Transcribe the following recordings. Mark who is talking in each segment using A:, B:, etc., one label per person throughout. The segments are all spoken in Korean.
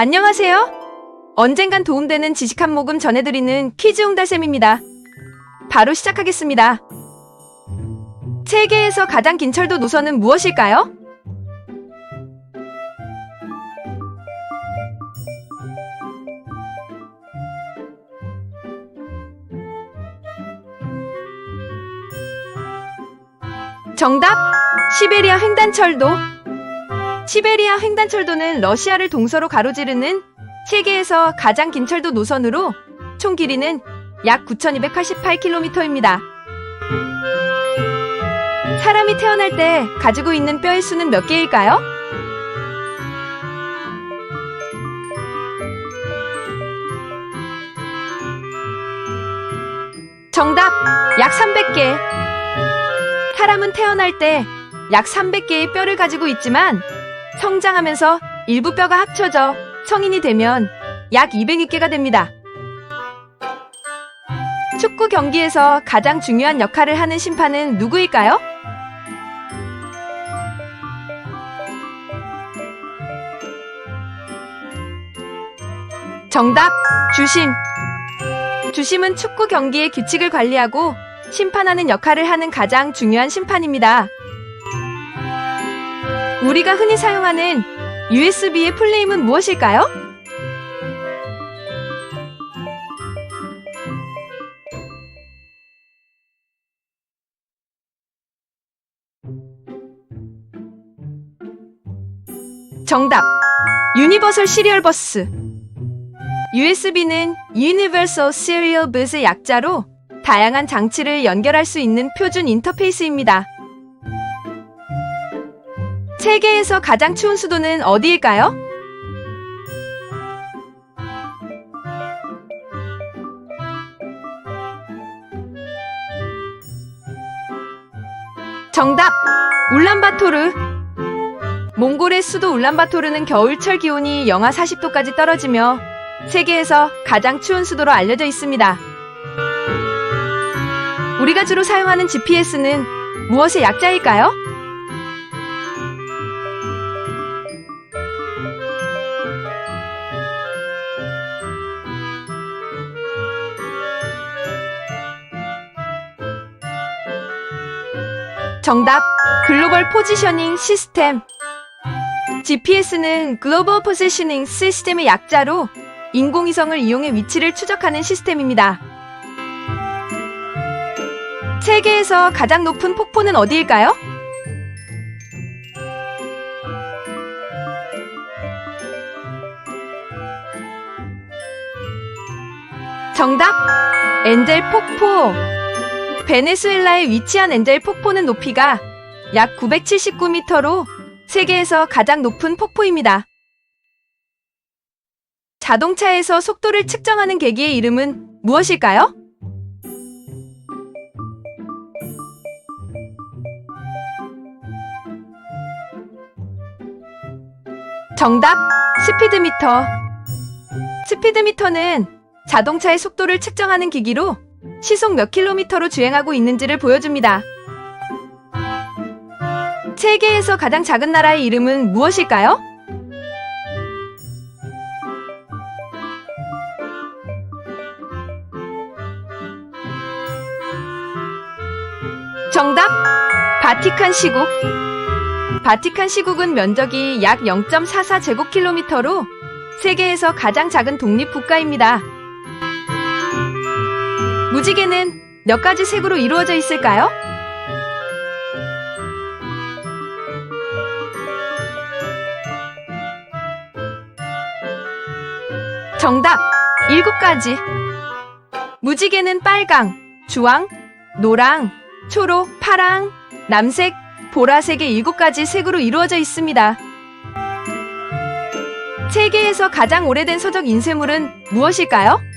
A: 안녕하세요. 언젠간 도움되는 지식 한 모금 전해드리는 퀴즈 옹달쌤입니다. 바로 시작하겠습니다. 세계에서 가장 긴 철도 노선은 무엇일까요? 정답! 시베리아 횡단철도. 시베리아 횡단철도는 러시아를 동서로 가로지르는 세계에서 가장 긴 철도 노선으로 총 길이는 약 9,288km입니다. 사람이 태어날 때 가지고 있는 뼈의 수는 몇 개일까요? 정답! 약 300개. 사람은 태어날 때 약 300개의 뼈를 가지고 있지만 성장하면서 일부 뼈가 합쳐져 성인이 되면 약 200개가 됩니다. 축구 경기에서 가장 중요한 역할을 하는 심판은 누구일까요? 정답! 주심. 주심은 축구 경기의 규칙을 관리하고 심판하는 역할을 하는 가장 중요한 심판입니다. 우리가 흔히 사용하는 USB의 풀네임은 무엇일까요? 정답! 유니버설 시리얼 버스. USB는 Universal Serial Bus의 약자로 다양한 장치를 연결할 수 있는 표준 인터페이스입니다. 세계에서 가장 추운 수도는 어디일까요? 정답! 울란바토르. 몽골의 수도 울란바토르는 겨울철 기온이 영하 40도까지 떨어지며 세계에서 가장 추운 수도로 알려져 있습니다. 우리가 주로 사용하는 GPS는 무엇의 약자일까요? 정답 글로벌 포지셔닝 시스템 GPS는 글로벌 포지셔닝 시스템의 약자로 인공위성을 이용해 위치를 추적하는 시스템입니다. 세계에서 가장 높은 폭포는 어디일까요? 정답! 엔젤 폭포! 베네수엘라에 위치한 엔젤 폭포는 높이가 약 979m로 세계에서 가장 높은 폭포입니다. 자동차에서 속도를 측정하는 계기의 이름은 무엇일까요? 정답! 스피드미터. 스피드미터는 자동차의 속도를 측정하는 기기로 시속 몇 킬로미터로 주행하고 있는지를 보여줍니다. 세계에서 가장 작은 나라의 이름은 무엇일까요? 정답! 바티칸 시국. 바티칸 시국은 면적이 약 0.44제곱킬로미터로 세계에서 가장 작은 독립 국가입니다. 무지개는 몇 가지 색으로 이루어져 있을까요? 정답! 일곱 가지. 무지개는 빨강, 주황, 노랑, 초록, 파랑, 남색, 보라색의 일곱 가지 색으로 이루어져 있습니다. 세계에서 가장 오래된 서적 인쇄물은 무엇일까요?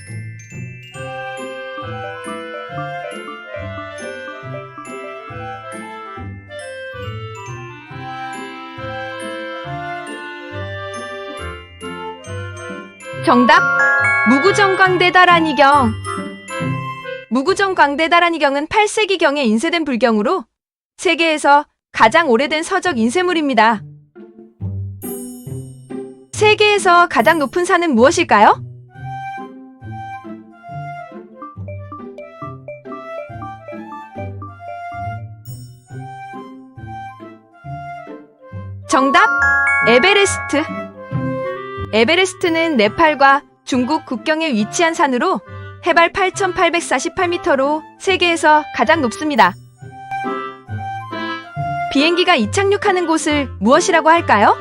A: 정답! 무구정광대다란 이경. 무구정광대다란 이경은 8세기경에 인쇄된 불경으로 세계에서 가장 오래된 서적 인쇄물입니다. 세계에서 가장 높은 산은 무엇일까요? 정답! 에베레스트. 에베레스트는 네팔과 중국 국경에 위치한 산으로 해발 8,848m로 세계에서 가장 높습니다. 비행기가 이착륙하는 곳을 무엇이라고 할까요?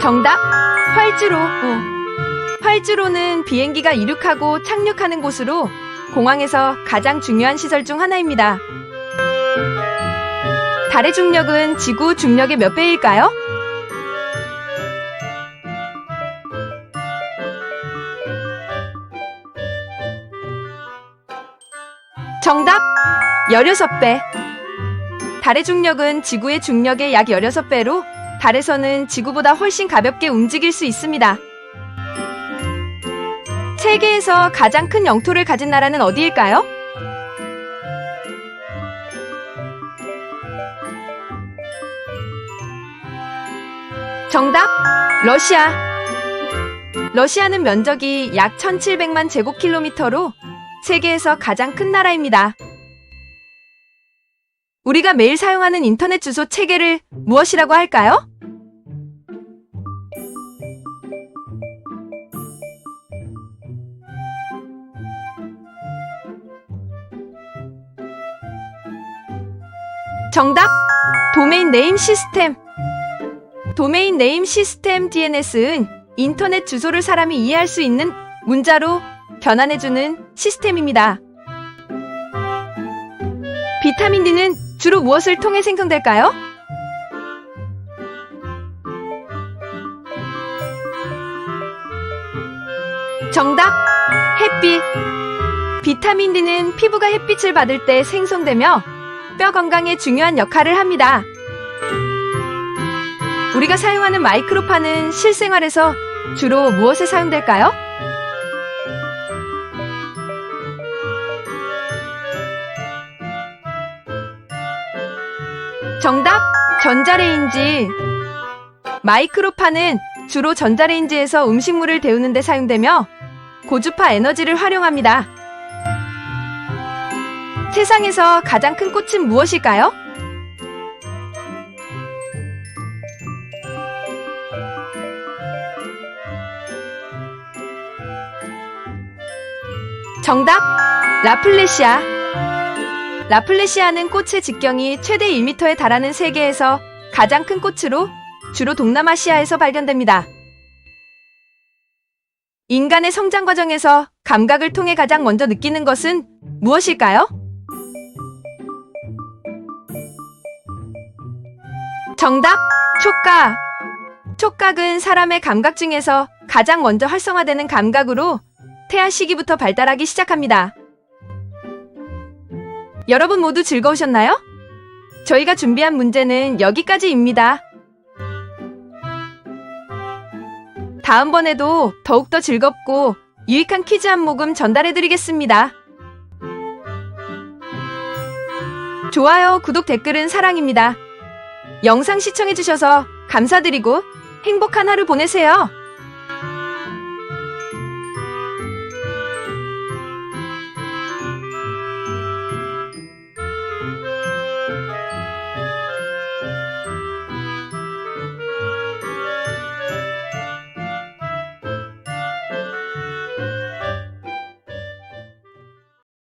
A: 정답! 활주로. 활주로는 비행기가 이륙하고 착륙하는 곳으로 공항에서 가장 중요한 시설 중 하나입니다. 달의 중력은 지구 중력의 몇 배일까요? 정답! 16배. 달의 중력은 지구의 중력의 약 16배로 달에서는 지구보다 훨씬 가볍게 움직일 수 있습니다. 세계에서 가장 큰 영토를 가진 나라는 어디일까요? 정답! 러시아. 러시아는 면적이 약 1700만 제곱킬로미터로 세계에서 가장 큰 나라입니다. 우리가 매일 사용하는 인터넷 주소 체계를 무엇이라고 할까요? 정답! 도메인 네임 시스템. 도메인 네임 시스템 DNS는 인터넷 주소를 사람이 이해할 수 있는 문자로 변환해주는 시스템입니다. 비타민 D는 주로 무엇을 통해 생성될까요? 정답! 햇빛. 비타민 D는 피부가 햇빛을 받을 때 생성되며 뼈 건강에 중요한 역할을 합니다. 우리가 사용하는 마이크로파는 실생활에서 주로 무엇에 사용될까요? 정답! 전자레인지. 마이크로파는 주로 전자레인지에서 음식물을 데우는 데 사용되며 고주파 에너지를 활용합니다. 세상에서 가장 큰 꽃은 무엇일까요? 정답! 라플레시아. 라플레시아는 꽃의 직경이 최대 1m에 달하는 세계에서 가장 큰 꽃으로 주로 동남아시아에서 발견됩니다. 인간의 성장 과정에서 감각을 통해 가장 먼저 느끼는 것은 무엇일까요? 정답! 촉각. 촉각은 사람의 감각 중에서 가장 먼저 활성화되는 감각으로 태아 시기부터 발달하기 시작합니다. 여러분 모두 즐거우셨나요? 저희가 준비한 문제는 여기까지입니다. 다음번에도 더욱더 즐겁고 유익한 퀴즈 한 모금 전달해드리겠습니다. 좋아요, 구독, 댓글은 사랑입니다. 영상 시청해주셔서 감사드리고 행복한 하루 보내세요.